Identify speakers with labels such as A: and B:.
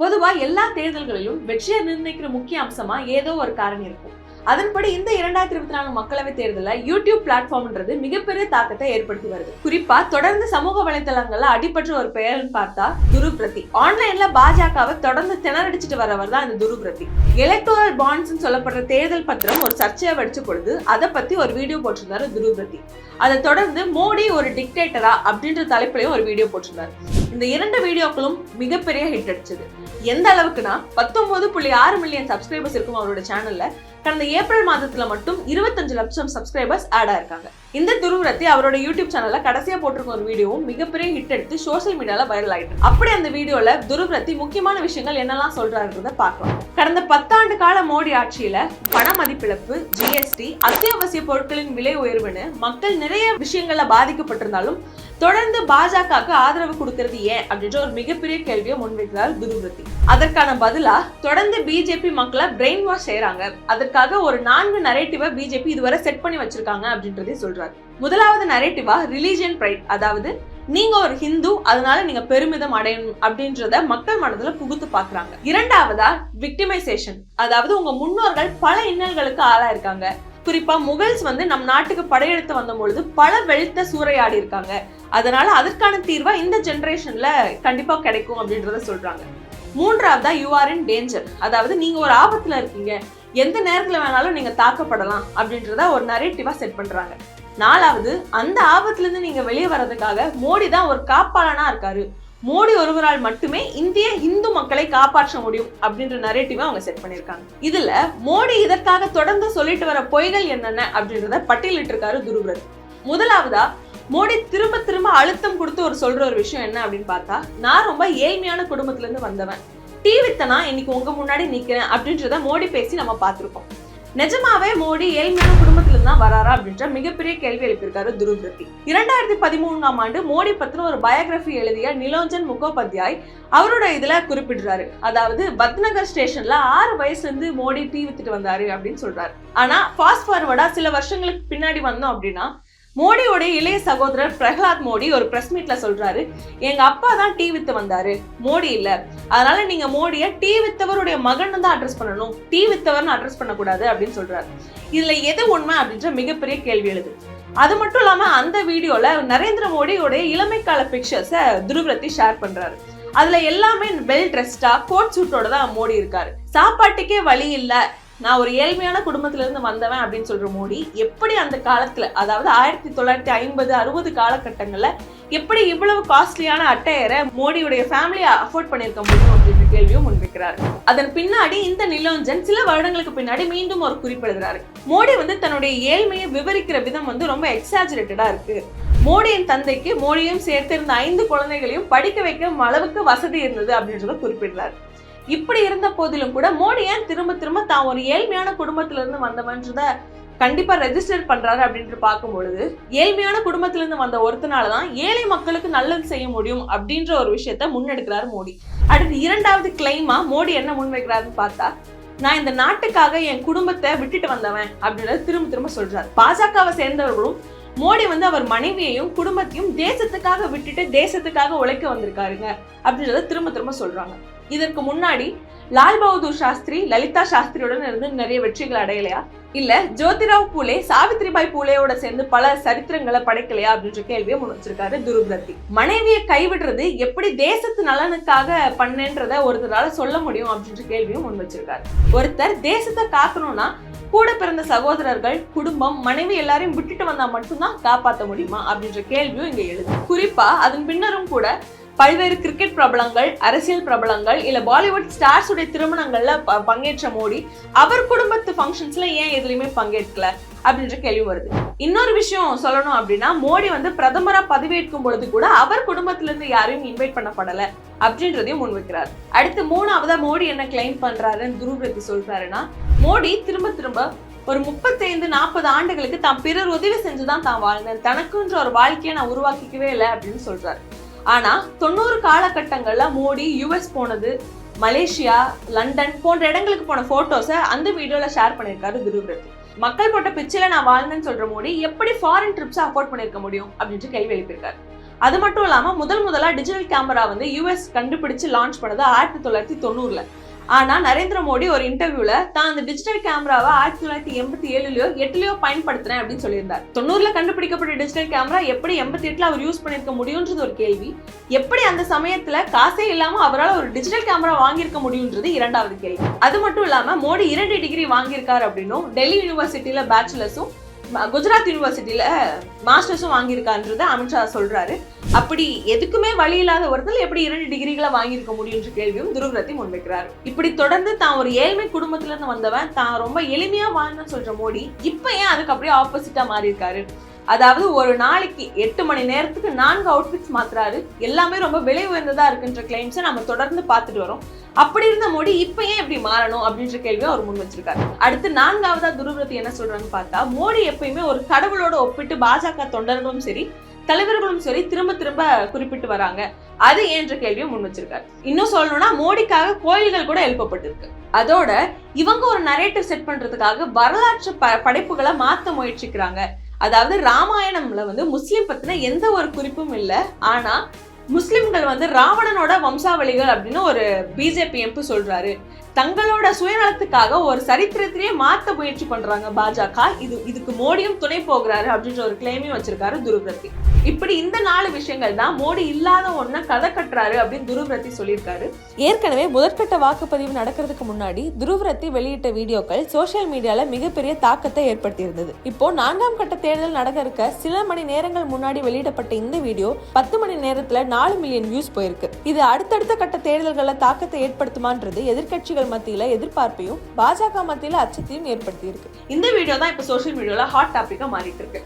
A: பொதுவா எல்லா தேர்தல்களிலும் வெற்றியை நிர்ணயிக்கிற முக்கிய அம்சமா ஏதோ ஒரு காரணம் இருக்கும். அதன்படி இந்த இரண்டாயிரத்தி இருபத்தி நாலு மக்களவை தேர்தலில் யூடியூப் பிளாட்ஃபார்ம்ன்றது மிகப்பெரிய தாக்கத்தை ஏற்படுத்தி வருது. குறிப்பா தொடர்ந்து சமூக வலைதளங்கள்ல அடிபற்ற ஒரு பெயர்னு பார்த்தா துருபிரதி. ஆன்லைன்ல பாஜகவை தொடர்ந்து திணறடிச்சிட்டு வரவர் தான் இந்த துருபிரதி. எலக்டோரல் பாண்ட்ஸ் சொல்லப்படுற தேர்தல் பத்திரம் ஒரு சர்ச்சையை வெடிச்ச பொழுது அதை பத்தி ஒரு வீடியோ போட்டிருந்தாரு துருபிரதி. அதை தொடர்ந்து மோடி ஒரு டிக்டேட்டரா அப்படின்ற தலைப்புலையும் ஒரு வீடியோ போட்டிருந்தாரு. இந்த இரண்டு வீடியோக்களும் மிகப்பெரிய ஹிட் அடிச்சது. எந்த அளவுக்குன்னா பத்தொன்பது புள்ளி ஆறு மில்லியன் சப்ஸ்கிரைபர்ஸ் இருக்கும் அவரோட சேனல்ல கடந்த ஏப்ரல் மாதத்துல மட்டும் இருபத்தஞ்சு லட்சம் சப்ஸ்கிரைபர்ஸ் ஆட் ஆயிருக்காங்க. இந்த துருவரத்தை அவரோட யூடியூப் சேனல்ல கடைசியா போட்டிருக்க ஒரு வீடியோவும் மிகப்பெரிய ஹிட் எடுத்து சோஷியல் மீடியால வைரல் ஆயிட்டு. அப்படி அந்த வீடியோல துருவரத்தி முக்கியமான விஷயங்கள் என்னெல்லாம் சொல்றாருன்றத பார்க்கலாம். கடந்த பத்தாண்டு கால மோடி ஆட்சியில பண மதிப்பிழப்பு ஜிஎஸ்டி அத்தியாவசிய பொருட்களின் விலை உயர்வுன்னு மக்கள் நிறைய விஷயங்கள்ல பாதிக்கப்பட்டிருந்தாலும் தொடர்ந்து பாஜகவுக்கு ஆதரவு கொடுக்கறது ஏன் அப்படின்ற ஒரு மிகப்பெரிய கேள்வியை முன்வைக்கிறார் துருவரத்தி அதற்கான பதிலா தொடர்ந்து பிஜேபி மக்களை பிரெயின் வாஷ் செய்யறாங்க அதற்காக ஒரு நான்கு நரேட்டிவா பிஜேபி இதுவரை செட் பண்ணி வச்சிருக்காங்க அப்படின்றதே சொல்றாரு. முதலாவது நரேட்டிவா ரிலீஜியன் பிரைட் அதாவது நீங்க ஒரு ஹிந்து அதனால நீங்க பெருமிதம் அடையணும் அப்படின்றத மக்கள் மனதுல புகுத்து பாக்குறாங்க இரண்டாவதா விக்டிமைசேஷன் அதாவது உங்க முன்னோர்கள் பல இன்னல்களுக்கு ஆளாயிருக்காங்க. குறிப்பா முகல்ஸ் வந்து நம் நாட்டுக்கு படையெடுத்து வந்த பொழுது பல வெளுத்த சூறையாடி இருக்காங்க. அதனால அதற்கான தீர்வா இந்த ஜென்ரேஷன்ல கண்டிப்பா கிடைக்கும் அப்படின்றத சொல்றாங்க. மூன்றாவதா யூ ஆர் இன் டேஞ்சர் அதாவது நீங்க ஒரு ஆபத்துல இருக்கீங்க. எந்த நேரத்துல வேணாலும் நீங்க தாக்கப்படலாம் அப்படின்றத ஒரு நரேட்டிவா செட் பண்றாங்க. நாலாவது அந்த ஆபத்துல இருந்து நீங்க வெளியே வர்றதுக்காக மோடி தான் ஒரு காப்பாளனா இருக்காரு. மோடி ஒருவரால் மட்டுமே இந்திய இந்து மக்களை காப்பாற்ற முடியும் அப்படின்ற நரேட்டிவை அவங்க செட் பண்ணியிருக்காங்க. இதுல மோடி இதற்காக தொடர்ந்து சொல்லிட்டு வர பொய்கள் என்னென்ன அப்படின்றத பட்டியலிட்டு இருக்காரு துருவரத் முதலாவதா மோடி திரும்ப திரும்ப அழுத்தம் கொடுத்து ஒரு சொல்ற ஒரு விஷயம் என்ன அப்படின்னு பார்த்தா நான் ரொம்ப ஏழ்மையான குடும்பத்துல இருந்து வந்தவன் டிவித்தனா இன்னைக்கு உங்க முன்னாடி நிக்கிறேன் அப்படின்றத மோடி பேசி நம்ம பார்த்திருக்கோம் நிஜமாவே மோடி ஏழ்மையான குடும்பத்துல தான் வராரா அப்படின்ற மிகப்பெரிய கேள்வி எழுப்பியிருக்காரு துருவிருத்தி இரண்டாயிரத்தி பதிமூணாம் ஆண்டு மோடி பத்தின ஒரு பயோகிராஃபி எழுதிய நிலோஞ்சன் முகோபாத்யாய் அவரோட இதுல குறிப்பிடுறாரு. அதாவது பத்நகர் ஸ்டேஷன்ல ஆறு வயசுல இருந்து மோடி டீ வித்துட்டு வந்தாரு அப்படின்னு சொல்றாரு. ஆனா ஃபாஸ்ட் ஃபார்வர்டா சில வருஷங்களுக்கு பின்னாடி வந்தோம் அப்படின்னா மோடியோட இளைய சகோதரர் பிரகலாத் மோடி ஒரு பிரஸ் மீட்ல சொல்றாரு. எங்க அப்பா தான் டீ வித்து வந்தாரு. மோடி இல்ல. அதனால நீங்க மோடிய டீ வித்தவருடைய மகன் தான் அட்ரஸ் பண்ணணும். டீ வித்தவர்னு அட்ரஸ் பண்ணக்கூடாது அப்படின்னு சொல்றாரு. இதுல எது உண்மை அப்படின்ற மிகப்பெரிய கேள்வி எழுது. அது மட்டும் இல்லாம அந்த வீடியோல நரேந்திர மோடியோடைய இளமை கால பிக்சர்ஸ துருவரத்தி ஷேர் பண்றாரு. அதுல எல்லாமே வெல் ட்ரெஸ்டா கோட் சூட்டோட தான் மோடி இருக்காரு. சாப்பாட்டுக்கே வழி இல்லை. நான் ஒரு ஏழ்மையான குடும்பத்திலேருந்து வந்தவன் அப்படின்னு சொல்ற மோடி எப்படி அந்த காலத்துல அதாவது ஆயிரத்தி தொள்ளாயிரத்தி ஐம்பது அறுபது காலகட்டங்கள்ல எப்படி இவ்வளவு காஸ்ட்லியான அட்டையரை மோடியுடைய ஃபேமிலியை அஃபோர்ட் பண்ணியிருக்க முடியும் அப்படின்ற கேள்வியும் முன்வைக்கிறார். அதன் பின்னாடி இந்த நிலோஞ்சன் சில வருடங்களுக்கு பின்னாடி மீண்டும் ஒரு குறிப்பிடுகிறாரு. மோடி வந்து தன்னுடைய ஏழ்மையை விவரிக்கிற விதம் வந்து ரொம்ப எக்ஸாஜரேட்டடா இருக்கு. மோடியின் தந்தைக்கு மோடியும் சேர்த்திருந்த ஐந்து குழந்தைகளையும் படிக்க வைக்கும் அளவுக்கு வசதி இருந்தது அப்படின்றத குறிப்பிடுறாரு. இப்படி இருந்த போதிலும் கூட மோடி ஏன் திரும்ப திரும்ப தான் ஒரு ஏழ்மையான குடும்பத்துல இருந்து வந்தவன்றத கண்டிப்பா ரெஜிஸ்டர் பண்றாரு அப்படின்ட்டு பார்க்கும் பொழுது ஏழ்மையான குடும்பத்துல இருந்து வந்த ஒருத்தனால தான் ஏழை மக்களுக்கு நல்லது செய்ய முடியும் அப்படின்ற ஒரு விஷயத்த முன்னெடுக்கிறாரு மோடி. அடுத்து இரண்டாவது கிளைமா மோடி என்ன முன்வைக்கிறாருன்னு பார்த்தா நான் இந்த நாட்டுக்காக என் குடும்பத்தை விட்டுட்டு வந்தவன் அப்படின்றத திரும்ப திரும்ப சொல்றாரு. பாஜகவை சேர்ந்தவர்களும் மோடி வந்து அவர் மனைவியையும் குடும்பத்தையும் தேசத்துக்காக விட்டுட்டு தேசத்துக்காக உழைக்க வந்திருக்காருங்க அப்படின்றத திரும்ப திரும்ப சொல்றாங்க. இதற்கு முன்னாடி லால் பகதூர் சாஸ்திரி லலிதா சாஸ்திரியுடன் இருந்து நிறைய வெற்றிகள் அடையலையா? இல்ல ஜோதிராவ் பூலே சாவித்ரிபாய் பூலேயோட சேர்ந்து பல சரித்திரங்களை படைக்கலையா அப்படின்ற கேள்வியை முன் வச்சிருக்காரு மனைவியை கைவிடுறது எப்படி தேசத்து நலனுக்காக பண்ணேன்றத ஒருத்தரால சொல்ல முடியும் அப்படின்ற கேள்வியும் முன் வச்சிருக்காரு. ஒருத்தர் தேசத்தை காக்கணும்னா கூட பிறந்த சகோதரர்கள் குடும்பம் மனைவி எல்லாரையும் விட்டுட்டு வந்தா மட்டும்தான் காப்பாற்ற முடியுமா? அப்படின்ற கேள்வியும் இங்க எழுது. குறிப்பா அதன் பின்னரும் கூட பல்வேறு கிரிக்கெட் பிரபலங்கள் அரசியல் பிரபலங்கள் இல்ல பாலிவுட் ஸ்டார்ஸ் உடைய திருமணங்கள்ல பங்கேற்ற மோடி அவர் குடும்பத்து ஃபங்க்ஷன்ஸ்ல ஏன் எதுலயுமே பங்கேற்கல? அப்படின்ற கேள்வி வருது. இன்னொரு விஷயம் சொல்லணும் அப்படின்னா மோடி வந்து பிரதமரா பதவியேற்கும் பொழுது கூட அவர் குடும்பத்துல இருந்து யாரையும் இன்வைட் பண்ணப்படல அப்படின்றதையும் முன்வைக்கிறார். அடுத்து மூணாவதா மோடி என்ன கிளைம் பண்றாருன்னு துருவரத்தி சொல்றாருன்னா மோடி திரும்ப திரும்ப ஒரு முப்பத்தைந்து நாற்பது ஆண்டுகளுக்கு தான் பிறர் உதவி செஞ்சுதான் தான் வாழ்ந்தேன் தனக்குன்ற ஒரு வாழ்க்கையை நான் உருவாக்கிக்கவே இல்லை அப்படின்னு சொல்றாரு. ஆனா தொண்ணூறு காலகட்டங்கள்ல மோடி யூஎஸ் போனது மலேசியா லண்டன் போன்ற இடங்களுக்கு போன போட்டோஸை அந்த வீடியோல ஷேர் பண்ணியிருக்காரு துருவரத்தி மக்கள் போட்ட பிச்சையில நான் வாழ்ந்தேன்னு சொல்ற மோடி எப்படி ஃபாரின் ட்ரிப்ஸ் அஃபோர்ட் பண்ணிருக்க முடியும் அப்படின்ட்டு கேள்வி எழுப்பியிருக்காரு. அது மட்டும் இல்லாம முதல் முதலா டிஜிட்டல் கேமரா வந்து யூஎஸ் கண்டுபிடிச்சு லான்ச் பண்ணது ஆயிரத்தி தொள்ளாயிரத்தி தொண்ணூறுல. ஆனால் நரேந்திர மோடி ஒரு இன்டர்வியூவில் தான் அந்த டிஜிட்டல் கேமராவை ஆயிரத்தி தொள்ளாயிரத்தி எண்பத்தி ஏழுலையோ எட்டுலையோ பயன்படுத்துறேன் அப்படின்னு சொல்லியிருந்தார். தொண்ணூறுல கண்டுபிடிக்கப்பட்ட டிஜிட்டல் கேமரா எப்படி எண்பத்தி எட்டில் அவர் யூஸ் பண்ணியிருக்க முடியுன்றது ஒரு கேள்வி. எப்படி அந்த சமயத்தில் காசே இல்லாமல் அவரால் ஒரு டிஜிட்டல் கேமரா வாங்கியிருக்க முடியுன்றது இரண்டாவது கேள்வி. அது மட்டும் இல்லாமல் மோடி இரண்டு டிகிரி வாங்கியிருக்காரு அப்படின்னும் டெல்லி யூனிவர்சிட்டியில் பேச்சுலர்ஸும் குஜராத் யூனிவர்சிட்டியில மாஸ்டர்ஸும் வாங்கியிருக்கான்றது அமித்ஷா சொல்றாரு. அப்படி எதுக்குமே வழி இல்லாத ஒருத்தர் எப்படி இரண்டு டிகிரிகளை வாங்கியிருக்க முடியும்ன்ற கேள்வியும் துருவரத்தி முன்வைக்கிறார். இப்படி தொடர்ந்து தான் ஒரு ஏழ்மை குடும்பத்துல இருந்து வந்தவன் தான் ரொம்ப எளிமையா வாழ்ந்தேன்னு சொல்ற மோடி இப்ப ஏன் அதுக்கு அப்படியே ஆப்போசிட்டா மாறி இருக்காரு அதாவது ஒரு நாளைக்கு எட்டு மணி நேரத்துக்கு நான்கு அவுட்ஃபிட்ஸ் மாத்துறாரு. எல்லாமே ரொம்ப விலை உயர்ந்ததா இருக்குன்ற கிளைம்ஸை நம்ம தொடர்ந்து பார்த்துட்டு வரோம். அப்படி இருந்த மோடி இப்ப ஏன் இப்படி மாறணும் அப்படின்ற கேள்வியை அவர் முன் வச்சிருக்காரு. அடுத்து நான்காவதா துருவரத்தி என்ன சொல்றாங்கன்னு பார்த்தா மோடி எப்பயுமே ஒரு கடவுளோட ஒப்பிட்டு பாஜக தொண்டர்களும் சரி தலைவர்களும் சரி திரும்ப திரும்ப குறிப்பிட்டு வராங்க. அது ஏன்ற கேள்வியும் முன் வச்சிருக்காரு. இன்னும் சொல்லணும்னா மோடிக்காக கோயில்கள் கூட எழுப்பப்பட்டிருக்கு. அதோட இவங்க ஒரு நரேட்டிவ் செட் பண்றதுக்காக வரலாற்று ப படைப்புகளை மாத்த முயற்சிக்கிறாங்க. அதாவது ராமாயணம்ல வந்து முஸ்லீம் பத்தின எந்த ஒரு குறிப்பும் இல்லை. ஆனா முஸ்லிம்கள் வந்து ராவணனோட வம்சாவளிகள் அப்படின்னு ஒரு பிஜேபி எம்பி சொல்றாரு. தங்களோட சுயநலத்துக்காக ஒரு சரித்திரத்திலேயே மாத்த முயற்சி பண்றாங்க பாஜக. இது இதுக்கு மோடியும் துணை போகிறாரு அப்படின்ற ஒரு கிளைமையும் வச்சிருக்காரு துருவரத்தி. இப்படி இந்த நாலு விஷயங்கள் தான் மோடி இல்லாத ஒன்றை கதை கட்டுறாரு அப்படின்னு துருவரத்தி சொல்லியிருக்காரு.
B: ஏற்கனவே முதற்கட்ட வாக்குப்பதிவு நடக்கிறதுக்கு முன்னாடி துருவரத்தி வெளியிட்ட வீடியோக்கள் சோஷியல் மீடியாவில் மிகப்பெரிய தாக்கத்தை ஏற்படுத்தியிருந்தது. இப்போ நான்காம் கட்ட தேர்தல் நடக்க இருக்க சில மணி நேரங்கள் முன்னாடி வெளியிடப்பட்ட இந்த வீடியோ பத்து மணி நேரத்தில் நாலு மில்லியன் வியூஸ் போயிருக்கு. இது அடுத்தடுத்த கட்ட தேர்தல்களில் தாக்கத்தை ஏற்படுத்துமான்றது எதிர்க்கட்சிகள் மத்தியில் எதிர்பார்ப்பையும் பாஜக மத்தியில் அச்சத்தையும் ஏற்படுத்தியிருக்கு.
A: இந்த வீடியோ தான் இப்போ சோஷியல் மீடியாவில் ஹாட் டாப்பிக்காக மாறிட்டு இருக்கு.